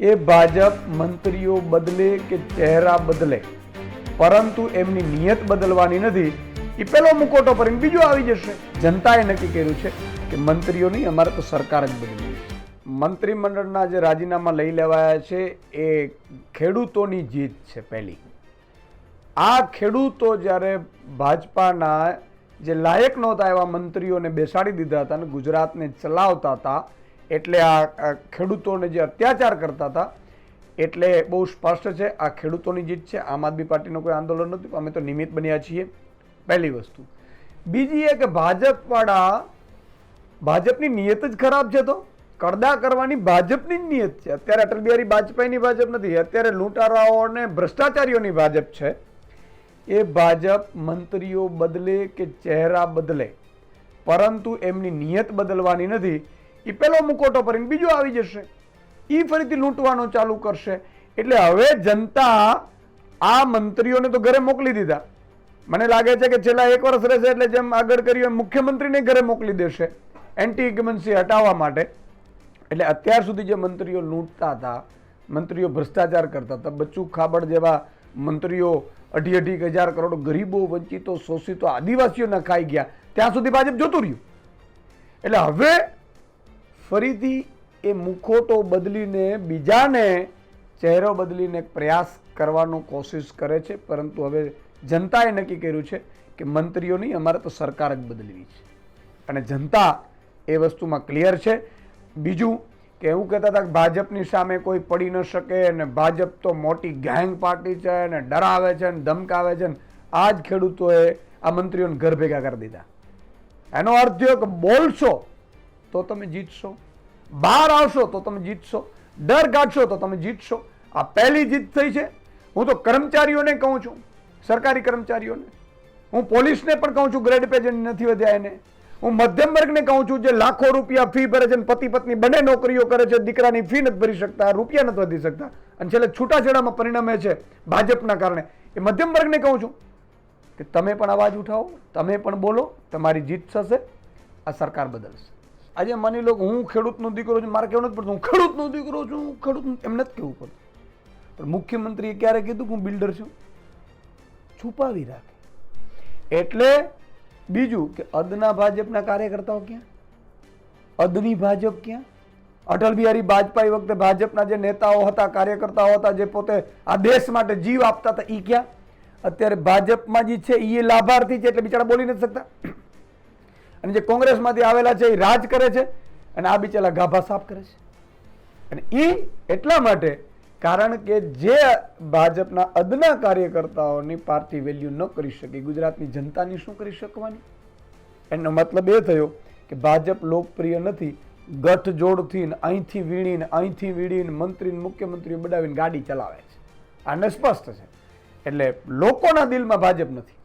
એ ભાજપ મંત્રીઓ બદલે કે ચહેરા બદલે? પરંતુ એમની નિયત બદલવાની નથી. એ પેલો મુકોટો કરીને બીજો આવી જશે. જનતાએ નક્કી કર્યું છે કે મંત્રીઓ નહીં અમારે તો સરકાર જ બદલવી મંત્રીમંડળના જે રાજીનામા લઈ લેવાયા છે, એ ખેડૂતોની જીત છે પહેલી. આ ખેડૂતો જ્યારે ભાજપાના જે લાયક નહોતા એવા મંત્રીઓને બેસાડી દીધા હતા અને ગુજરાતને ચલાવતા હતા એટલે આ ખેડૂતોને જે અત્યાચાર કરતા હતા, એટલે બહુ સ્પષ્ટ છે, આ ખેડૂતોની જીત છે, આમ આદમી પાર્ટીનું કોઈ આંદોલન નથી, અમે તો નિમિત્ત બન્યા છીએ. પહેલી વસ્તુ. બીજી એ કે ભાજપવાળા, ભાજપની નિયત જ ખરાબ છે તો? કડદા કરવાની ભાજપની જ નિયત છે. અત્યારે અટલ બિહારી વાજપેયીની ભાજપ નથી, અત્યારે લૂંટારાઓ અને ભ્રષ્ટાચારીઓની ભાજપ છે. એ ભાજપ મંત્રીઓ બદલે કે ચહેરા બદલે, પરંતુ એમની નિયત બદલવાની નથી એ પેલો મુકોટો ભરીને બીજો આવી જશે. એ ફરીથી લૂંટવાનો ચાલુ કરશે. એટલે હવે જનતા આ મંત્રીઓને તો ઘરે મોકલી દીધા. મને લાગે છે કે છેલ્લા એક વર્ષ રહેશે એટલે જેમ આગળ કર્યું એમ મુખ્યમંત્રીને ઘરે મોકલી દેશે. એન્ટી ઇક્યુમન્સી હટાવવા માટે. એટલે અત્યાર સુધી જે મંત્રીઓ લૂંટતા હતા, મંત્રીઓ ભ્રષ્ટાચાર કરતા હતા, બચ્ચુ ખાબડ જેવા મંત્રીઓ અઢી અઢી હજાર કરોડ ગરીબો વંચિતો, શોષિતો, આદિવાસીઓના ખાઈ ગયા. ત્યાં સુધી ભાજપ જોતું રહ્યું. એટલે હવે ફરીથી એ મુખોટો બદલીને, બીજાને ચહેરો બદલીને પ્રયાસ કરવાનો કોશિશ કરે છે. પરંતુ હવે જનતાએ નક્કી કર્યું છે કે મંત્રીઓ નહીં અમારે તો સરકાર જ બદલવી છે. અને જનતા એ વસ્તુમાં ક્લિયર છે. બીજું કે એવું કહેતા હતા કે ભાજપની સામે કોઈ પડી ન શકે અને ભાજપ તો મોટી ગેંગ પાર્ટી છે અને ડરાવે છે અને ધમકાવે છે ને આ જ ખેડૂતોએ આ મંત્રીઓને ઘર ભેગા કરી દીધા. એનો અર્થ થયો કે બોલશો તો તમે જીતશો. બહાર આવશો તો તમે જીતશો. ડર કાઢશો તો તમે જીતશો. આ પહેલી જીત થઈ છે. હું તો કર્મચારીઓને કહું છું. સરકારી કર્મચારીઓને. હું પોલીસને પણ કહું છું, ગ્રેડ પે નથી વધ્યા એને. હું મધ્યમ વર્ગને કહું છું, જે લાખો રૂપિયા ફી ભરે છે પતિ પત્ની બંને નોકરીઓ કરે છે, દીકરાની ફી નથી ભરી શકતા, રૂપિયા નથી વધી શકતા. અને છેલ્લે છૂટાછેડામાં પરિણમે છે ભાજપના કારણે. એ મધ્યમ વર્ગને કહું છું કે તમે પણ અવાજ ઉઠાવો, તમે પણ બોલો, તમારી જીત થશે, આ સરકાર બદલશે. આજે માની લો કે હું ખેડૂતનો દીકરો છું, મારે કહેવું નથી પડતું હું ખેડૂતનો દીકરો છું, હું ખેડૂત એમ નથી કહેવું પડતું. પણ મુખ્યમંત્રીએ ક્યારે કીધું કે હું બિલ્ડર છું? છુપાવી રાખે. એટલે બીજું કે અદના ભાજપના કાર્યકર્તાઓ ક્યાં? અદની ભાજપ ક્યાં? અટલ બિહારી વાજપેયી વખતે ભાજપના જે નેતાઓ હતા, કાર્યકર્તાઓ હતા, જે પોતે આ દેશ માટે જીવ આપતા હતા એ ક્યાં? અત્યારે ભાજપમાં જે છે એ લાભાર્થી છે, એટલે બિચારા બોલી નથી શકતા. અને જે કોંગ્રેસમાંથી આવેલા છે એ રાજ કરે છે અને આ બિચારા ગાભા સાફ કરે છે. અને એ એટલા માટે કારણ કે જે ભાજપના અદના કાર્યકર્તાઓની પાર્ટી વેલ્યુ ન કરી શકી, ગુજરાતની જનતાની શું કરી શકવાની? એનો મતલબ એ થયો કે ભાજપ લોકપ્રિય નથી, ગઠજોડથી અહીંથી વીણીને અહીંથી વીણીને મંત્રીને, મુખ્યમંત્રીઓ બનાવીને ગાડી ચલાવે છે. આને સ્પષ્ટ છે. એટલે લોકોના દિલમાં ભાજપ નથી.